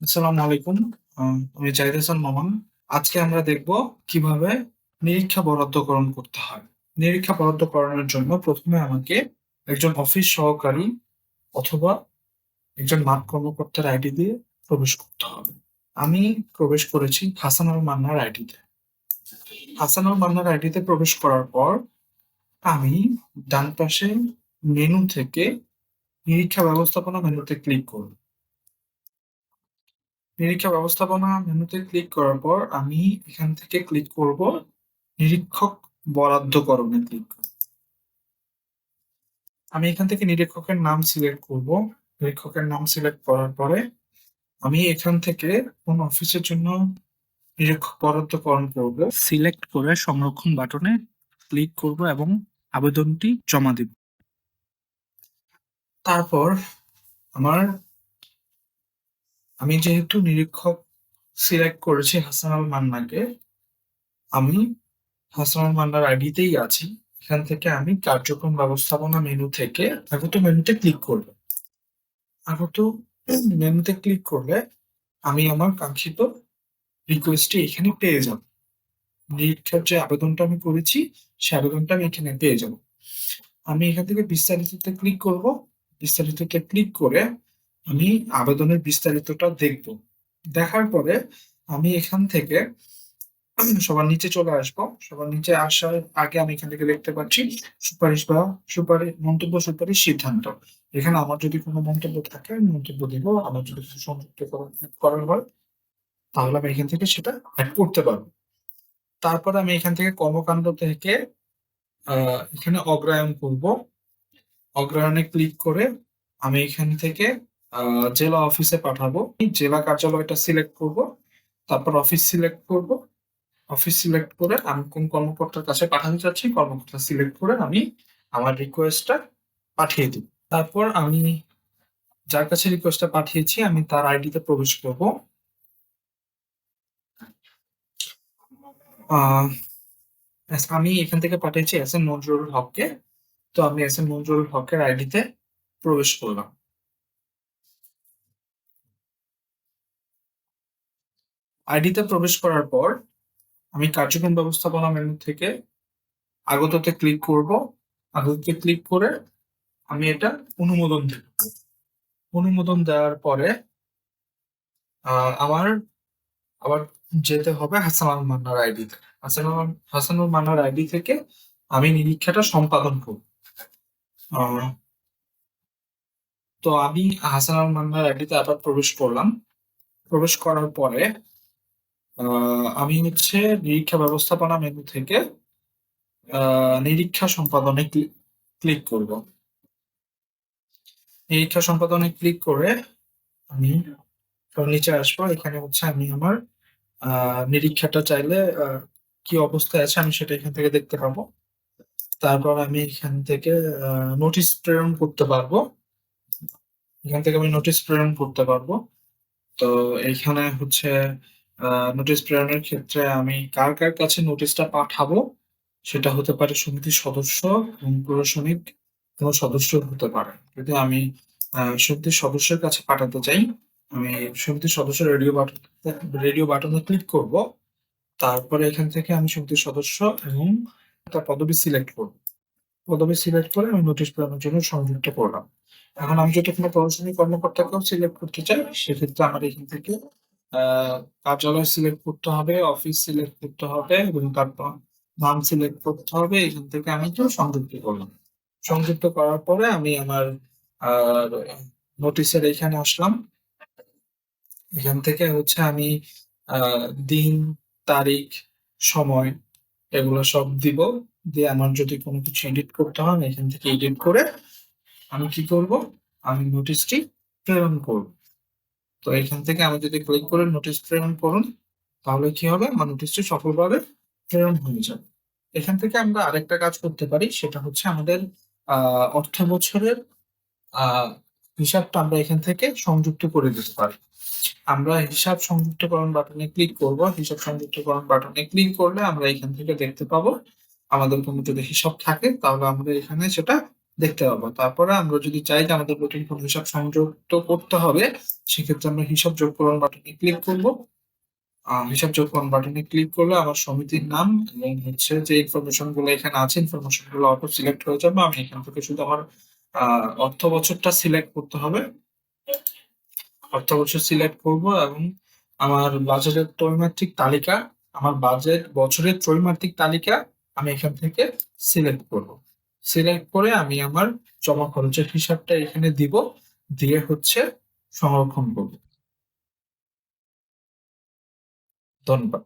আসসালামু আলাইকুম। আমি জাহিদ হাসান মামুন। আজকে আমরা দেখব কীভাবে নিরীক্ষা বরাদ্দকরণ করতে হয়। নিরীক্ষা বরাদ্দকরণের জন্য ১ম এ আমাকে একজন অফিস সহকারী অথবা একজন মাঠ কর্মকর্তার আইডি দিয়ে প্রবেশ করতে হবে। আমি প্রবেশ করেছি হাসানুল মান্নার আইডিতে। হাসানুল মান্নার আইডিতে প্রবেশ করার পর আমি ডান পাশে মেনু থেকে নিরীক্ষা ব্যবস্থাপনা মেনুতে ক্লিক করব। নিরীক্ষা ব্যবস্থাপনা মেনুতে ক্লিক করার পর আমি এখান থেকে ক্লিক করব নিরীক্ষক বরাদ্দকরণে ক্লিক করব। আমি এখান থেকে নিরীক্ষকের নাম সিলেক্ট করব। নিরীক্ষকের নাম সিলেক্ট করার পরে আমি এখান থেকে কোন অফিসের জন্য নিরীক্ষক বরাদ্দকরণ করব সিলেক্ট করে সংরক্ষণ বাটনে ক্লিক করব এবং আবেদনটি জমা দিব। তারপর আমার আমি যেহেতু নিরীক্ষক সিলেক্ট করেছি হাসানুল মান্নাকে, আমি হাসানুল মান্নার আইডিতেই আছি। এখান থেকে আমি কার্যক্রম ব্যবস্থাপনা মেনু থেকে আগত মেনুতে ক্লিক করব। আগত মেনুতে ক্লিক করলে আমি আমার কাঙ্ক্ষিত রিকোয়েস্টটি এখানে পেয়ে যাব। নিরীক্ষার যে আবেদনটা আমি করেছি, সে আবেদনটা আমি এখানে পেয়ে যাব। আমি এখান থেকে বিস্তারিততে ক্লিক করব। বিস্তারিততে ক্লিক করে আমি আবেদনের বিস্তারিতটা দেখব। দেখার পরে আমি এখান থেকে সবার নিচে চলে আসব। সবার নিচে আসার আগে আমি এখান থেকে দেখতে পাচ্ছি সুপারিশ বা সুপারি, মন্তব্য, সুপারিশ সিদ্ধান্ত। এখানে আমার যদি কোনো মন্তব্য থাকে, আমি মন্তব্য দিব। আমার যদি সংযুক্ত করার হয়, তাহলে আমি এখান থেকে সেটা এড করতে পারব তারপরে আমি এখান থেকে কর্মকাণ্ড থেকে এখানে অগ্রায়ন করব। অগ্রায়নে ক্লিক করে আমি এখান থেকে জেলা অফিসে পাঠাবো। জেলা কার্যালয়টা সিলেক্ট করব। তারপর অফিস সিলেক্ট করব। অফিস সিলেক্ট করে আমি কোন কর্মকর্তার কাছে পাঠাতে চাচ্ছি, কর্মকর্তা সিলেক্ট করে আমি আমার রিকোয়েস্টটা পাঠিয়ে দিব। তারপর আমি যার কাছে রিকোয়েস্টটা পাঠিয়েছি আমি তার আইডিতে প্রবেশ করব। আমি এখান থেকে পাঠিয়েছি এস এম মঞ্জুরুল হককে। তো আমি এস এম মঞ্জুরুল হকের আইডিতে প্রবেশ করলাম। আইডিতে প্রবেশ করার পর আমি কার্যক্রম ব্যবস্থাপনা মেনু থেকে আগততে ক্লিক করব। আগততে ক্লিক করে আমি এটা অনুমোদন দেব। অনুমোদন দেওয়ার পরে আমার আবার যেতে হবে হাসানুল মান্নার আইডিতে। হাসানুল হাসানুল মান্নার আইডি থেকে আমি নিরীক্ষাটা সম্পাদন করব। তো আমি হাসানুল মান্নার আইডিতে আবার প্রবেশ করলাম। প্রবেশ করার পরে আমি হচ্ছে নিরীক্ষা ব্যবস্থাপনা মেনু থেকে নিরীক্ষা সম্পাদনে ক্লিক করব। নিরীক্ষা সম্পাদনে ক্লিক করে আমি নিচে আসব। এখানে হচ্ছে আমি আমার নিরীক্ষাটা চাইলে কি অবস্থায় আছে আমি সেটা এখান থেকে দেখতে পাবো। তারপর আমি এখান থেকে নোটিশ প্রেরণ করতে পারব। এখান থেকে আমি নোটিশ প্রেরণ করতে পারব। তো এইখানে হচ্ছে নোটিশ প্রেরণের ক্ষেত্রে আমি কার, কার কাছে নোটিশটা পাঠাবো সেটা হতে পারে সমিতির সদস্য এবং প্রশাসনিক কোনো সদস্য হতে পারে। যদি আমি সমিতির সদস্যের কাছে পাঠাতে চাই, আমি সমিতির সদস্য রেডিও বাটন রেডিও বাটনে ক্লিক করব। তারপরে এখান থেকে আমি সমিতির সদস্য এবং তার পদবি সিলেক্ট করব। পদবি সিলেক্ট করে আমি নোটিশ প্রেরণের জন্য সংযুক্ত করলাম। এখন আমি যদি কোনো প্রশাসনিক কর্মকর্তাকেও সিলেক্ট করতে চাই সেক্ষেত্রে আমার এখান থেকে কার্যালয় সিলেক্ট করতে হবে, অফিস সিলেক্ট করতে হবে এবং তারপর নাম সিলেক্ট করতে হবে। এখান থেকে আমি একটু সংযুক্ত করলাম। সংযুক্ত করার পরে আমি আমার নোটিশের এখানে আসলাম। এখান থেকে হচ্ছে আমি দিন, তারিখ, সময় এগুলো সব দিব। দিয়ে আমার যদি কোনো কিছু এডিট করতে হয় আমি এখান থেকে এডিট করে আমি কি করব? আমি নোটিশটি প্রেরণ করব। তো এখান থেকে আমি যদি ক্লিক করে নোটিশ প্রেরণ করুন, তাহলে কি হবে? আমার নোটিশটি সফলভাবে প্রেরণ হয়ে যাবে। এখান থেকে আমরা আরেকটা কাজ করতে পারি সেটা হচ্ছে আমাদের আ অর্থ বছরের হিসাবটা আমরা এখান থেকে সংযুক্ত করে দিতে পারি। আমরা হিসাব সংযুক্তকরণ বাটনে ক্লিক করব। হিসাব সংযুক্তকরণ বাটনে ক্লিক করলে আমরা এখান থেকে দেখতে পাবো আমাদের কোনো যদি হিসাব থাকে তাহলে আমরা এখানে সেটা দেখতে পাবো। তারপরে আমরা যদি চাই যে আমাদের কোনো হিসাব সংযুক্ত করতে হবে, সেক্ষেত্রে আমরা হিসাব যোগকরণ বাটনে ক্লিক করব। হিসাব যোগকরণ বাটনে ক্লিক করলে আমার সমিতির নাম এবং হচ্ছে যে ইনফরমেশনগুলো এখানে আছে ইনফরমেশনগুলো অটো সিলেক্ট হয়ে যাবে। আমি এখান থেকে শুধু আমার অর্থ বছরটা সিলেক্ট করতে হবে। অর্থ বছর সিলেক্ট করব এবং আমার বাজেটের ত্রৈমাত্রিক তালিকা, আমার বাজেট বছরের ত্রৈমাত্রিক তালিকা আমি এখান থেকে সিলেক্ট করব। সিলেক্ট করে আমি আমার জমা খরচের হিসাবটা এখানে দিব। দিয়ে হচ্ছে সংরক্ষণ করব। ধন্যবাদ।